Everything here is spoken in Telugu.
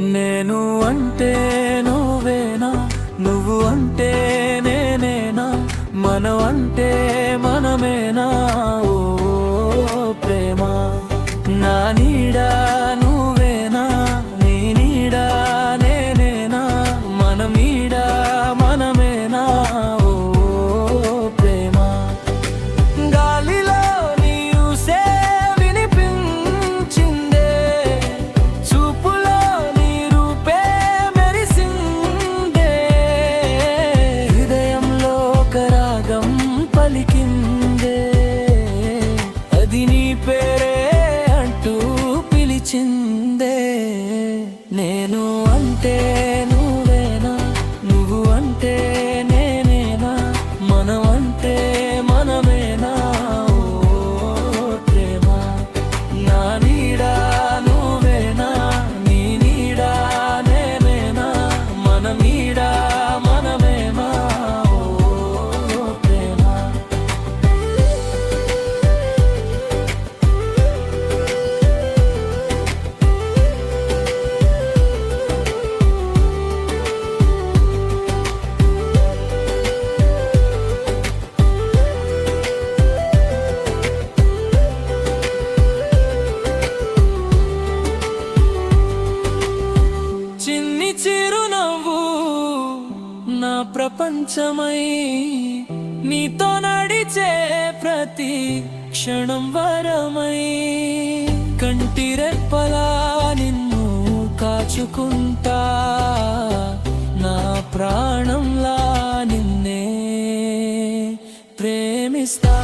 నేను అంటే నువ్వేనా? నువ్వు అంటే నేనేనా? మనం అంటే మనమే te ప్రపంచమై నీతో నడిచే ప్రతి క్షణం వరమై కంటిరెప్పలా నిన్ను కాచుకుంటా. నా ప్రాణంలా నిన్నే ప్రేమిస్తా.